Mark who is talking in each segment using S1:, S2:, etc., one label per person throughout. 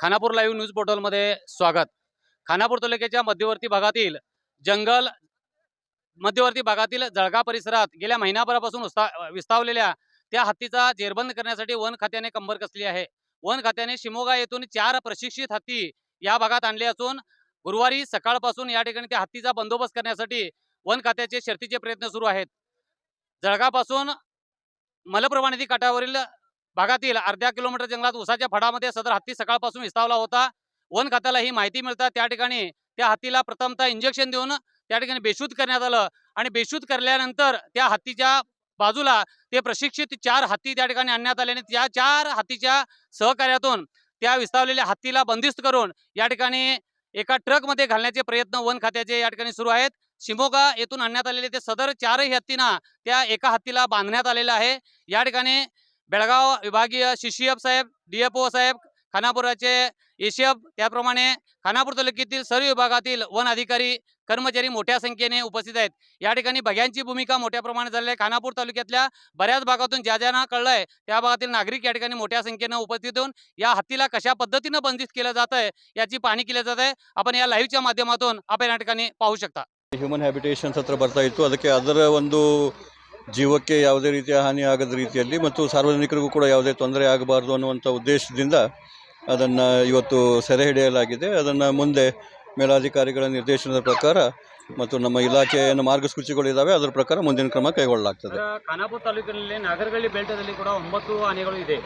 S1: Khanapur live news पोर्टलमध्ये स्वागत. खानापूर तालुक्याच्या मध्यवर्ती भागातील जंगल मध्यवर्ती भागातील जळगा परिसरात गेल्या महिनाभरापासून विस्तावलेल्या त्या हत्तीचा जेरबंद करण्यासाठी वन खात्याने कंबर कसली आहे. वन खात्याने शिमोगा येथून चार प्रशिक्षित हत्ती या भागात आणले असून गुरुवारी सकाळपासून या ठिकाणी त्या हत्तीचा बंदोबस्त करण्यासाठी वन खात्याचे शर्तीचे प्रयत्न सुरू आहेत. जळगापासून मलप्रभा नदी काठावरील भागातील अर्ध्या किलोमीटर जंगलात उसाच्या फडामध्ये सदर हत्ती सकाळपासून विस्तावला होता. वन खात्याला ही माहिती मिळतात त्या ठिकाणी त्या हत्तीला प्रथमतः इंजेक्शन देऊन त्या ठिकाणी बेशूद करण्यात आलं आणि बेशूद करल्यानंतर त्या हत्तीच्या बाजूला ते प्रशिक्षित चार हत्ती त्या ठिकाणी आणण्यात आले आणि त्या चार हत्तीच्या सहकार्यातून त्या विस्तावलेल्या हत्तीला बंदिस्त करून या ठिकाणी एका ट्रकमध्ये घालण्याचे प्रयत्न वन खात्याचे या ठिकाणी सुरू आहेत. शिमोगा येथून आणण्यात आलेले ते सदर चारही हत्तींना त्या एका हत्तीला बांधण्यात आलेलं आहे. या ठिकाणी बेळगाव विभागीय शिशिएफ साहेब डीएफओ साहेब खानापुराचे एशिएफ त्याप्रमाणे खानापूर तालुक्यातील सर्व विभागातील वन अधिकारी कर्मचारी मोठ्या संख्येने उपस्थित आहेत या ठिकाणी बघ्यांची भूमिका मोठ्या प्रमाणात झालेली आहे खानापूर तालुक्यातल्या बऱ्याच भागातून ज्या ज्यांना कळलंय त्या भागातील नागरिक या ठिकाणी मोठ्या संख्येनं उपस्थित होऊन या हत्तीला कशा पद्धतीनं बंदिस्त केलं जात आहे याची पाहणी केली जात आहे आपण या लाईव्हच्या माध्यमातून आपण या ठिकाणी पाहू शकता
S2: ಹ್ಯೂಮನ್ ಹ್ಯಾಬಿಟೇಷನ್ಸ್ ಹತ್ರ ಬರ್ತಾ ಇತ್ತು ಅದಕ್ಕೆ ಅದರ ಒಂದು ಜೀವಕ್ಕೆ ಯಾವುದೇ ರೀತಿಯ ಹಾನಿ ಆಗದ ರೀತಿಯಲ್ಲಿ ಮತ್ತು ಸಾರ್ವಜನಿಕರಿಗೂ ಕೂಡ ಯಾವುದೇ ತೊಂದರೆ ಆಗಬಾರ್ದು ಅನ್ನುವಂಥ ಉದ್ದೇಶದಿಂದ ಅದನ್ನು ಇವತ್ತು ಸೆರೆ ಹಿಡಿಯಲಾಗಿದೆ. ಅದನ್ನು ಮುಂದೆ ಮೇಲಾಧಿಕಾರಿಗಳ ನಿರ್ದೇಶನದ ಪ್ರಕಾರ ಮತ್ತು ನಮ್ಮ ಇಲಾಖೆಯ ಏನು ಮಾರ್ಗಸೂಚಿಗಳಿದ್ದಾವೆ. ಅದರ ಪ್ರಕಾರ ಮುಂದಿನ ಕ್ರಮ ಕೈಗೊಳ್ಳಲಾಗ್ತದೆ.
S1: ಖಾನಾಪುರ ತಾಲೂಕಿನಲ್ಲಿ ನಾಗರಗಳ್ಳಿ ಬೆಲ್ಟದಲ್ಲಿ ಕೂಡ ಒಂಬತ್ತು ಆನೆಗಳು ಇದೆ.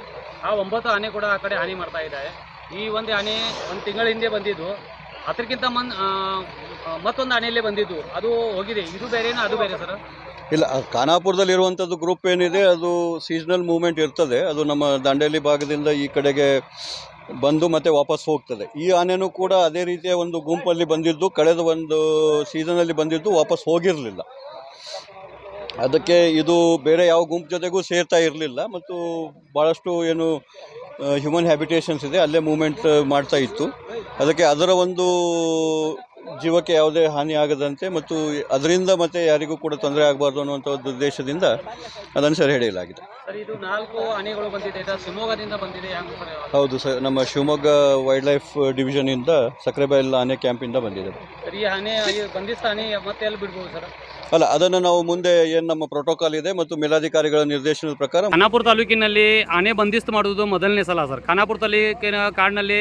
S1: ಆ ಒಂಬತ್ತು ಆನೆ ಕೂಡ ಆ ಕಡೆ ಹಾನಿ ಮಾಡ್ತಾ ಇದ್ದಾರೆ ಈ ಒಂದು ಆನೆ ಒಂದು ತಿಂಗಳ ಹಿಂದೆ ಬಂದಿದ್ದು. ಅದಕ್ಕಿಂತ ಮನ್ ಮತ್ತೊಂದು ಆನೆಯಲ್ಲೇ ಬಂದಿದ್ದು. ಅದು ಹೋಗಿದೆ. ಇದು ಬೇರೆನಾ? ಅದು ಬೇರೆ ಸರ್?
S2: ಇಲ್ಲ ಖಾನಾಪುರದಲ್ಲಿರುವಂಥದ್ದು ಗ್ರೂಪ್ ಏನಿದೆ, ಅದು ಸೀಸ್ನಲ್ ಮೂವ್ಮೆಂಟ್ ಇರ್ತದೆ. ಅದು ನಮ್ಮ ದಾಂಡೇಲಿ ಭಾಗದಿಂದ ಈ ಕಡೆಗೆ ಬಂದು ಮತ್ತೆ ವಾಪಸ್ ಹೋಗ್ತದೆ. ಈ ಆನೆನೂ ಕೂಡ ಅದೇ ರೀತಿಯ ಒಂದು ಗುಂಪಲ್ಲಿ ಬಂದಿದ್ದು, ಕಳೆದ ಒಂದು ಸೀಸನಲ್ಲಿ ಬಂದಿದ್ದು, ವಾಪಸ್ ಹೋಗಿರಲಿಲ್ಲ. ಅದಕ್ಕೆ ಇದು ಬೇರೆ ಯಾವ ಗುಂಪು ಜೊತೆಗೂ ಸೇರ್ತಾ ಇರಲಿಲ್ಲ. ಮತ್ತು ಭಾಳಷ್ಟು ಏನು ಹ್ಯೂಮನ್ ಹ್ಯಾಬಿಟೇಷನ್ಸ್ ಇದೆ, ಅಲ್ಲೇ ಮೂವ್ಮೆಂಟ್ ಮಾಡ್ತಾ ಇತ್ತು. ಅದಕ್ಕೆ ಅದರ ಒಂದು ಜೀವಕ್ಕೆ ಯಾವುದೇ ಹಾನಿ ಆಗದಂತೆ ಮತ್ತು ಅದರಿಂದ ಮತ್ತೆ ಯಾರಿಗೂ ಕೂಡ ತೊಂದರೆ ಆಗಬಾರ್ದು ಅನ್ನುವಂಥ ಒಂದು ಉದ್ದೇಶದಿಂದ ಅದನ್ನು ಸರಿ ಹಿಡಿಯಲಾಗಿದೆ.
S1: ಸರ್ ಇದು ನಾಲ್ಕು ಆನೆಗಳು ಬಂದಿದೆ. ಇದು ಶಿವಮೊಗ್ಗದಿಂದ ಬಂದಿದೆ.
S2: ಹೌದು ಸರ್ ನಮ್ಮ ಶಿವಮೊಗ್ಗ ವೈಲ್ಡ್ ಲೈಫ್ ಡಿವಿಷನಿಂದ ಸಕ್ರೆಬೈಲ್ ಆನೆ ಕ್ಯಾಂಪಿಂದ ಬಂದಿದೆ.
S1: ಸರ್ ಈ ಆನೆ ಈ ಬಂಧಿಸ್ತ ಆನೆ ಮತ್ತೆ ಎಲ್ಲಿ ಬಿಡ್ಬೋದು ಸರ್?
S2: ಅಲ್ಲ ಅದನ್ನು ನಾವು ಮುಂದೆ ಏನು ನಮ್ಮ ಪ್ರೋಟೋಕಾಲ್ ಇದೆ ಮತ್ತು ಮೇಲಾಧಿಕಾರಿಗಳ ನಿರ್ದೇಶನದ ಪ್ರಕಾರ
S1: ಖಾನಾಪುರ ತಾಲೂಕಿನಲ್ಲಿ ಆನೆ ಬಂದಿಸ್ತು ಮಾಡುವುದು ಮೊದಲನೇ ಸಲ ಸರ್. ಖಾನಾಪುರ ತಾಲೂಕಿನ ಕಾಡಿನಲ್ಲಿ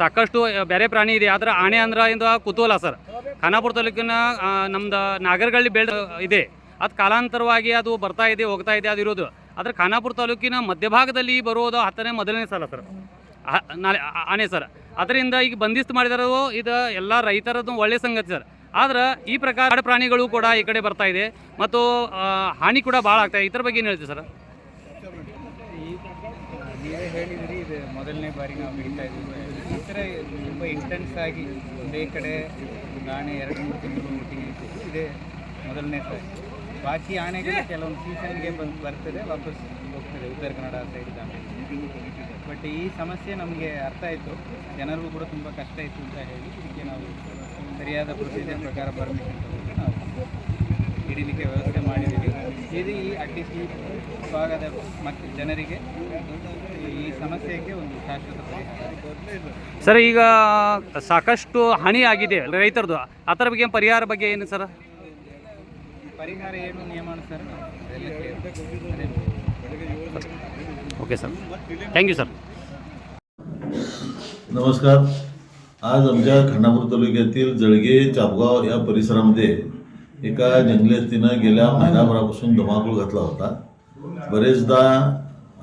S1: ಸಾಕಷ್ಟು ಬೇರೆ ಪ್ರಾಣಿ ಇದೆ. ಆದ್ರೆ ಆನೆ ಅಂದ್ರೆ ಇಂದ ಕುತೂಹಲ ಸರ್. ಖಾನಾಪುರ ತಾಲೂಕಿನ ನಮ್ದು ನಾಗರಗಳ್ಳಿ ಬೆಲ್ಟ್ ಇದೆ. ಅದು ಕಾಲಾಂತರವಾಗಿ ಅದು ಬರ್ತಾ ಇದೆ, ಹೋಗ್ತಾ ಇದೆ, ಅದು ಇರೋದು. ಆದ್ರೆ ಖಾನಾಪುರ ತಾಲೂಕಿನ ಮಧ್ಯಭಾಗದಲ್ಲಿ ಬರುವುದು ಹತ್ತನೇ ಮೊದಲನೇ ಸಲ ಸರ್. ನಾಳೆ ಆನೆ ಸರ್. ಅದರಿಂದ ಈಗ ಬಂದಿಸ್ತು ಮಾಡಿದಾರೋ ಇದು ಎಲ್ಲ ರೈತರದ್ದು ಒಳ್ಳೆ ಸಂಗತಿ ಸರ್. ಆದ್ರೆ ಈ ಪ್ರಕಾರ ಪ್ರಾಣಿಗಳು ಕೂಡ ಈ ಕಡೆ ಬರ್ತಾ ಇದೆ. ಮತ್ತು ಹಾನಿ ಕೂಡ ಭಾಳ ಆಗ್ತಾ ಇದೆ. ಇದ್ರ ಬಗ್ಗೆ ಏನು ಹೇಳ್ತೀವಿ ಸರ್
S3: ನೀವೇ ಹೇಳಿದ್ರಿ ಇದು ಮೊದಲನೇ ಬಾರಿ ನಾವು ಹಿಡಿತಾ ಇದ್ದೀವಿ. ಈ ಥರ ತುಂಬ ಇಂಟೆನ್ಸ್ ಆಗಿ ಒಂದೇ ಕಡೆ ಆಣೆ ಎರಡು ಮೂರು ತಿಂಗಳು ಮೀಟಿಂಗ್ ಇದೆ ಮೊದಲನೇ ಸಾರಿ. ಬಾಕಿ ಆನೆಗಳು ಕೆಲವೊಂದು ಸೀಸನ್ಗೆ ಬಂದು ಬರ್ತದೆ, ವಾಪಸ್ ಹೋಗ್ತದೆ. ಉತ್ತರ ಕನ್ನಡ ಸೈಡ್ ಆನೆ ಬಟ್ ಈ ಸಮಸ್ಯೆ ನಮಗೆ ಅರ್ಥ ಆಯಿತು. ಜನರಿಗೂ ಕೂಡ ತುಂಬ ಕಷ್ಟ ಇತ್ತು ಅಂತ ಹೇಳಿ ಇದಕ್ಕೆ ನಾವು ಸರಿಯಾದ ಪ್ರೊಸೀಜರ್ ಪ್ರಕಾರ ಪರ್ಮಿಷನ್ ತಗೊಂಡು ನಾವು ಹಿಡಿಲಿಕ್ಕೆ ವ್ಯವಸ್ಥೆ ಮಾಡಿದ್ದೀವಿ. ಇದು ಈ ಅಟ್ಲೀಸ್ಟ್ ಈ ಭಾಗದ ಮಕ್ ಜನರಿಗೆ ಈ ಸಮಸ್ಯೆಗೆ ಒಂದು ಶಾಶ್ವತ ಪರಿಹಾರ
S1: ಸರ್ ಈಗ ಸಾಕಷ್ಟು ಹಾನಿ ಆಗಿದೆ ರೈತರದು ಅದರ ಬಗ್ಗೆ ಪರಿಹಾರ ಬಗ್ಗೆ ಏನು ಸರ್
S3: ಪರಿಹಾರ ಏನು ನಿಯಮಾನುಸಾರ ನಾವು ಅದೆಲ್ಲ clear. ಅದೇ
S1: ओके सर थँक्यू सर
S4: नमस्कार आज आमच्या खानापूर तालुक्यातील जळगे चापगाव या परिसरामध्ये एका जंगली हत्तीनं गेल्या महिनाभरापासून धुमाकूळ घातला होता. बरेचदा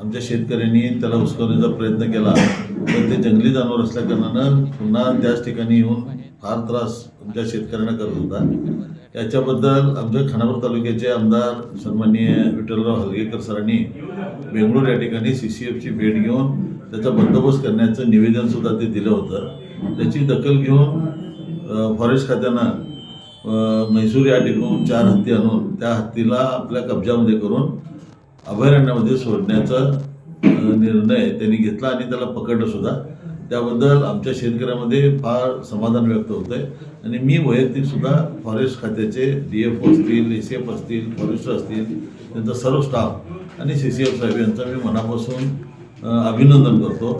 S4: आमच्या शेतकऱ्यांनी त्याला हुसकवण्याचा प्रयत्न केला पण ते जंगली जनावर असल्याकारणानं पुन्हा त्याच ठिकाणी येऊन फार त्रास आमच्या शेतकऱ्यांना करत होता. याच्याबद्दल आमच्या खानापूर तालुक्याचे आमदार सन्माननीय विठ्ठलराव हलगेकर सरांनी बेंगळूर या ठिकाणी सी सी एफची भेट घेऊन त्याचा बंदोबस्त करण्याचं निवेदनसुद्धा ते दिलं होतं. त्याची दखल घेऊन फॉरेस्ट खात्यानं म्हैसूर या ठिकाणून चार हत्ती आणून त्या हत्तीला आपल्या कब्जामध्ये करून अभयारण्यामध्ये सोडण्याचा निर्णय त्यांनी घेतला आणि त्याला पकडलं सुद्धा. त्याबद्दल आमच्या शेतकऱ्यामध्ये फार समाधान व्यक्त होतं आहे आणि मी वैयक्तिक सुद्धा फॉरेस्ट खात्याचे डी एफ असतील ए सी एफ असतील फॉरेस्टर असतील त्यांचा सर्व स्टाफ आणि सी सी एफ साहेब यांचा मी मनापासून अभिनंदन करतो.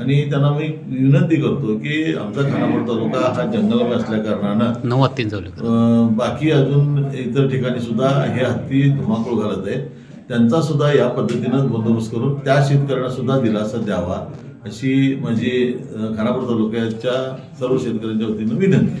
S4: आणि त्यांना मी विनंती करतो की आमचा खानापूर तालुका हा जंगलमय असल्या कारणानं बाकी अजून इतर ठिकाणी सुद्धा हे हत्ती धुमाकूळ घालत आहे त्यांचा सुद्धा या पद्धतीनं बंदोबस्त करून त्या शेतकऱ्यांना सुद्धा दिलासा द्यावा अशी माझी खानापूर तालुक्याच्या सर्व शेतकऱ्यांच्या वतीनं विनंती.